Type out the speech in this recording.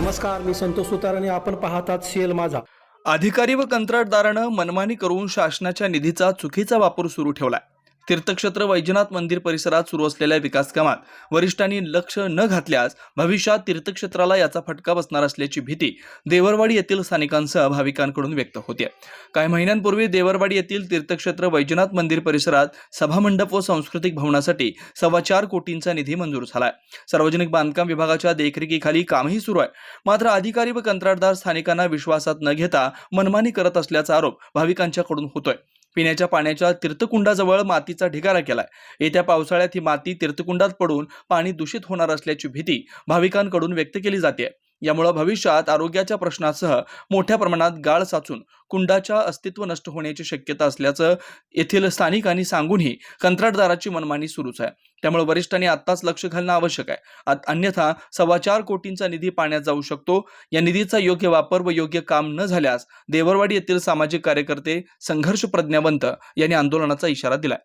नमस्कार मी संतोष सुतार आणि आपण पाहतात सीएल माझा. अधिकारी व कंत्राटदारानं मनमानी करून शासनाच्या निधीचा चुकीचा वापर सुरू ठेवलाय. तीर्थक्षेत्र वैजनाथ मंदिर परिसरात सुरू असलेल्या विकास कामात वरिष्ठांनी लक्ष न घातल्यास भविष्यात तीर्थक्षेत्राला याचा फटका बसणार असल्याची भीती देवरवाडी येथील स्थानिकांसह भाविकांकडून व्यक्त होते. काही महिन्यांपूर्वी देवरवाडी येथील तीर्थक्षेत्र वैजनाथ मंदिर परिसरात सभामंडप व सांस्कृतिक भवनासाठी सव्वा चार कोटींचा निधी मंजूर झालाय. सार्वजनिक बांधकाम विभागाच्या देखरेखीखाली कामही सुरू आहे. मात्र अधिकारी व कंत्राटदार स्थानिकांना विश्वासात न घेता मनमानी करत असल्याचा आरोप भाविकांच्याकडून होतोय. पिण्याच्या पाण्याच्या तीर्थकुंडाजवळ मातीचा ढिगारा केलाय. येत्या पावसाळ्यात ही माती तीर्थकुंडात पडून पाणी दूषित होणार असल्याची भीती भाविकांकडून व्यक्त केली जाते यामुळे भविष्यात आरोग्याच्या प्रश्नासह मोठ्या प्रमाणात गाळ साचून कुंडाच्या अस्तित्व नष्ट होण्याची शक्यता असल्याचं येथील स्थानिकांनी सांगूनही कंत्राटदाराची मनमानी सुरूच आहे. त्यामुळे वरिष्ठांनी आत्ताच लक्ष घालणं आवश्यक आहे. अन्यथा सव्वा चार कोटींचा निधी पाण्यात जाऊ शकतो. या निधीचा योग्य वापर व योग्य काम न झाल्यास देवरवाडी येथील सामाजिक कार्यकर्ते संघर्ष प्रज्ञावंत यांनी आंदोलनाचा इशारा दिलाय.